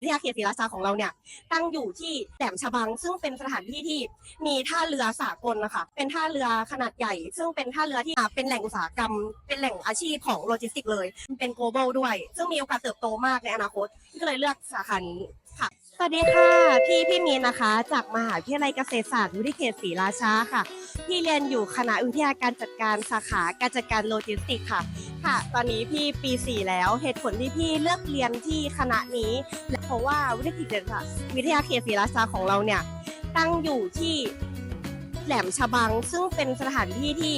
วิทยาเขตศรีราชาของเราเนี่ยตั้งอยู่ที่แหลมฉบัง ซึ่งเป็นสถานที่ที่มีท่าเรือสากลนะคะเป็นท่าเรือขนาดใหญ่ ซึ่งเป็นท่าเรือที่เป็นแหล่งอุตสาหกรรม เป็นแหล่งอาชีพของโลจิสติกเลย เป็น global ด้วย ซึ่งมีโอกาสเติบโตมากในอนาคต ก็เลยเลือกสาขานี้ วัสดีค่ะ พี่พี่มีนะคะ จากมหาวิทยาลัยเกษตรศาสตร์วิทยาเขตศรีราชาค่ะ พี่เรียนอยู่คณะวิทยาการจัดการสาขาการจัดการโลจิสติกส์ค่ะค่ะ ตอนนี้พี่ปี 4 แล้วเหตุผลที่พี่เลือกเรียนที่คณะนี้และเพราะว่าวิทยาเขตวิทยาเขตศรีราชาของเราเนี่ยตั้งอยู่ที่แหลมฉบัง ซึ่งเป็นสถานที่ที่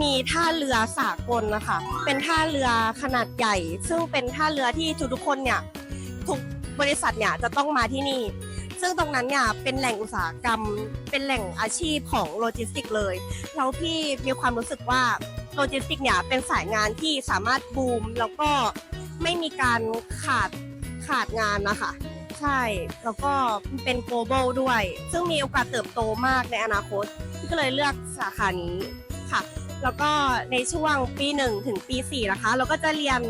มีท่าเรือสากลนะคะเป็นท่าเรือขนาดใหญ่ ซึ่งเป็นท่าเรือที่ทุกๆคนเนี่ยทุก บริษัทเนี่ยจะต้องมาที่นี่ ซึ่งตรงนั้นเนี่ยเป็นแหล่งอุตสาหกรรม เป็นแหล่งอาชีพของโลจิสติกเลย แล้วพี่มีความรู้สึกว่าโลจิสติกเนี่ยเป็นสายงานที่สามารถบูม แล้วก็ไม่มีการขาดขาดงานนะคะใช่ แล้วก็เป็น global ด้วย ซึ่งมีโอกาสเติบโตมากในอนาคตพี่ก็เลยเลือกสาขานี้ค่ะ แล้วก็ในช่วงปีหนึ่งถึงปีสี่นะคะ เราก็จะเรียน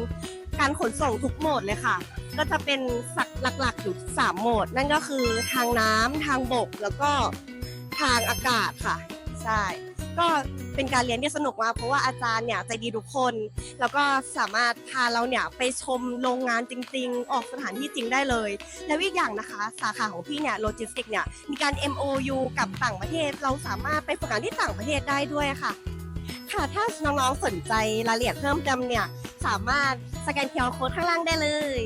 การขนส่งทุกโหมดเลยค่ะ ก็จะเป็นสักหลักๆอยู่สามโหมด นั่นก็คือทางน้ำทางบกแล้วก็ทางอากาศค่ะใช่ก็เป็นการเรียนที่สนุกมากเพราะว่าอาจารย์เนี่ยใจดีทุกคน แล้วก็สามารถพาเราเนี่ยไปชมโรงงานจริง ๆ ออกสถานที่จริงได้เลย แล้วอีกอย่างนะคะ สาขาของพี่เนี่ยโลจิสติกเนี่ยมีการ MOU กับต่างประเทศ เราสามารถไปฝึกงานที่ต่างประเทศได้ด้วยค่ะ ค่ะถ้าน้องๆสนใจรายละเอียดเพิ่มเติมเนี่ยสามารถสแกนเคอร์โค้ดข้างล่างได้เลย